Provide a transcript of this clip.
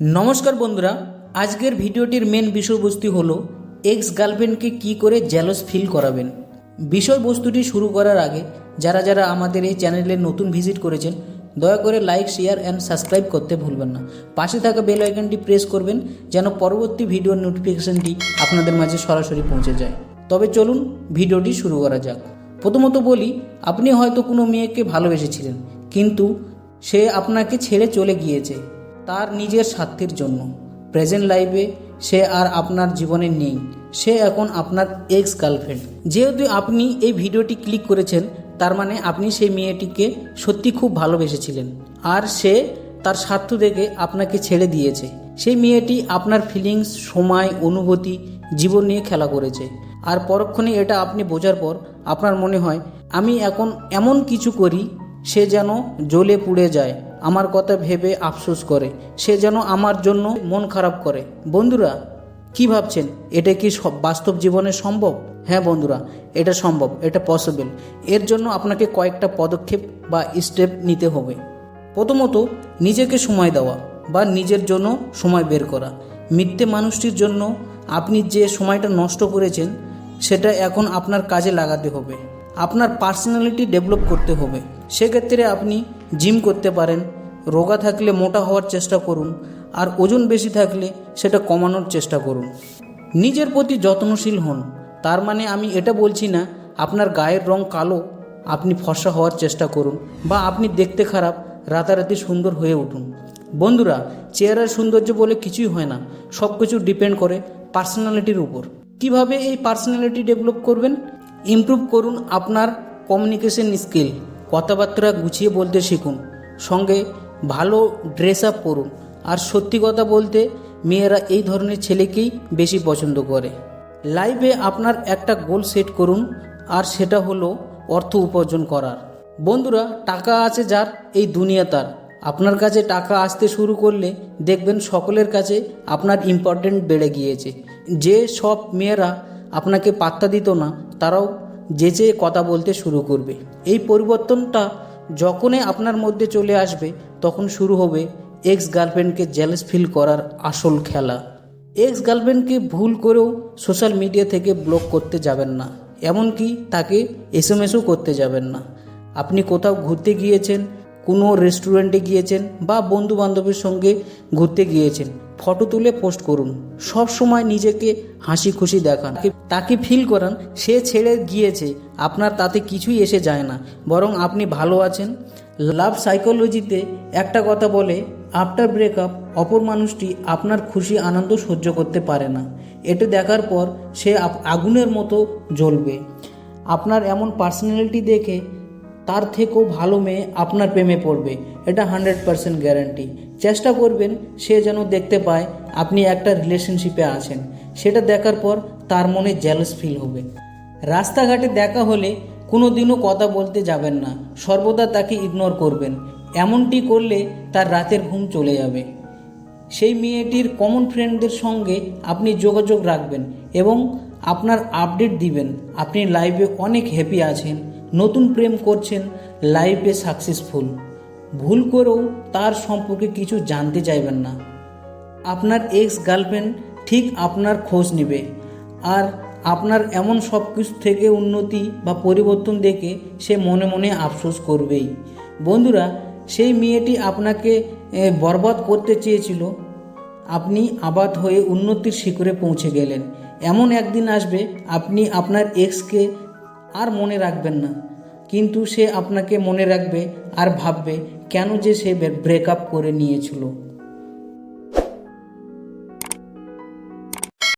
নমস্কার বন্ধুরা, আজকের ভিডিওটির মেন বিষয়বস্তু হলো এক্স গার্লফ্রেন্ডকে কী করে জ্যালস ফিল করাবেন। বিষয়বস্তুটি শুরু করার আগে যারা যারা আমাদের এই চ্যানেলে নতুন ভিজিট করেছেন, দয়া করে লাইক শেয়ার অ্যান্ড সাবস্ক্রাইব করতে ভুলবেন না। পাশে থাকা বেল আইকনটি প্রেস করবেন, যেন পরবর্তী ভিডিওর নোটিফিকেশনটি আপনাদের মাঝে সরাসরি পৌঁছে যায়। তবে চলুন ভিডিওটি শুরু করা যাক। প্রথমত বলি, আপনি হয়তো কোনো মেয়েকে ভালোবেসেছিলেন, কিন্তু সে আপনাকে ছেড়ে চলে গিয়েছে। তার নিজের স্বার্থের জন্য। প্রেজেন্ট লাইফে সে আর আপনার জীবনে নেই। সে এখন আপনার এক্স গার্লফ্রেন্ড যেহেতু আপনি এই ভিডিওটি ক্লিক করেছেন, তার মানে আপনি সেই মেয়েটিকে সত্যি খুব ভালোবেসেছিলেন। আর সে তার স্বার্থ দেখে আপনাকে ছেড়ে দিয়েছে। সেই মেয়েটি আপনার ফিলিংস সময়, অনুভূতি, জীবন নিয়ে খেলা করেছে। আর পরক্ষণে এটা আপনি বোঝার পর আপনার মনে হয়, আমি এখন এমন কিছু করি, সে যেন জ্বলে পুড়ে যায়। আমার কথা ভেবে আফসোস করে। সে যেন আমার জন্য মন খারাপ করে। বন্ধুরা, কি ভাবছেন? এটা কি বাস্তব জীবনে সম্ভব? হ্যাঁ বন্ধুরা, এটা সম্ভব, এটা পসিবল এর জন্য আপনাকে কয়েকটা পদক্ষেপ বা স্টেপ নিতে হবে। প্রথমত, নিজেকে সময় দেওয়া বা নিজের জন্য সময় বের করা। মিথ্যে মানুষটির জন্য আপনি যে সময়টা নষ্ট করেছেন, সেটা এখন আপনার কাজে লাগাতে হবে। আপনার পার্সোনালিটি ডেভেলপ করতে হবে। সেক্ষেত্রে আপনি জিম করতে পারেন, রোগা থাকলে মোটা হওয়ার চেষ্টা করুন, আর ওজন বেশি থাকলে সেটা কমানোর চেষ্টা করুন। নিজের প্রতি যত্নশীল হন, তার মানে আমি এটা বলছি না, আপনার গায়ের রং কালো, আপনি ফর্সা হওয়ার চেষ্টা করুন, বা আপনি দেখতে খারাপ, রাতারাতি সুন্দর হয়ে উঠুন। বন্ধুরা, চেহারার সৌন্দর্য বলে কিছুই হয় না সব কিছু ডিপেন্ড করে পার্সোনালিটির উপর। কীভাবে এই পার্সোনালিটি ডেভেলপ করবেন? ইমপ্রুভ করুন আপনার কমিউনিকেশন স্কিল। কথাবার্তা গুছিয়ে বলতে শিখুন। সঙ্গে ভালো ড্রেস আপ করুন। আর সত্যি কথা বলতে মেয়েরা এই ধরনের ছেলেকেই বেশি পছন্দ করে। লাইফে আপনার একটা গোল সেট করুন, আর সেটা হলো অর্থ উপার্জন করার। বন্ধুরা, টাকা আছে যার, এই দুনিয়া তার। আপনার কাছে টাকা আসতে শুরু করলে দেখবেন সকলের কাছে আপনার ইম্পর্টেন্ট বেড়ে গিয়েছে। যে সব মেয়েরা আপনাকে পাত্তা দিত না, তারাও যে যে কথা বলতে শুরু করবে। এই পরিবর্তনটা যখনই আপনার মধ্যে চলে আসবে, তখন শুরু হবে এক্স গার্লফ্রেন্ডকে জেলাস ফিল করার আসল খেলা। এক্স গার্লফ্রেন্ডকে ভুল করেও সোশ্যাল মিডিয়া থেকে ব্লক করতে যাবেন না, এমনকি তাকে এস এম এসও করতে যাবেন না। আপনি কোথাও ঘুরতে গিয়েছেন, কোনো রেস্টুরেন্টে গিয়েছেন বা বন্ধু বান্ধবের সঙ্গে ঘুরতে গিয়েছেন ফটো তুলে পোস্ট করুন। সব সময় নিজেকে হাসি খুশি দেখান। তাকে ফিল করান, সে ছেড়ে গিয়েছে। আপনার তাতে কিছুই এসে যায় না। বরং আপনি ভালো আছেন। লাভ সাইকোলজিতে একটা কথা বলে, আফটার ব্রেকআপ, অপর মানুষটি আপনার খুশি আনন্দ সহ্য করতে পারে না। এটা দেখার পর সে আগুনের মতো জ্বলবে। আপনার এমন পার্সোনালিটি দেখে তার থেকেও ভালো মেয়ে আপনার প্রেমে পড়বে, এটা হান্ড্রেড পারসেন্ট গ্যারান্টি। চেষ্টা করবেন সে যেন দেখতে পায় আপনি একটা রিলেশনশিপে আছেন। সেটা দেখার পর তার মনে জেলাস ফিল হবে। রাস্তাঘাটে দেখা হলে কোনো দিনও কথা বলতে যাবেন না, সর্বদা তাকে ইগনোর করবেন। এমনটি করলে তার রাতের ঘুম চলে যাবে। সেই মেয়েটির কমন ফ্রেন্ডদের সঙ্গে আপনি যোগাযোগ রাখবেন এবং আপনার আপডেট দিবেন। আপনি লাইফে অনেক হ্যাপি আছেন। নতুন প্রেম করছেন লাইফে সাকসেসফুল ভুল করেও তার সম্পর্কে কিছু জানতে চাইবেন না। আপনার এক্স গার্লফ্রেন্ড ঠিক আপনার খোঁজ নেবে। আর আপনার এমন সব কিছু থেকে উন্নতি বা পরিবর্তন দেখে সে মনে মনে আফসোস করবেই। বন্ধুরা, সেই মেয়েটি আপনাকে বরবাদ করতে চেয়েছিল। আপনি আবাদ হয়ে উন্নতির শিখরে পৌঁছে গেলেন। এমন একদিন আসবে, আপনি আপনার এক্সকে আর মনে রাখবেন না। কিন্তু সে আপনাকে মনে রাখবে আর ভাববে কেন যে সে ব্রেকআপ করে নিয়েছিল।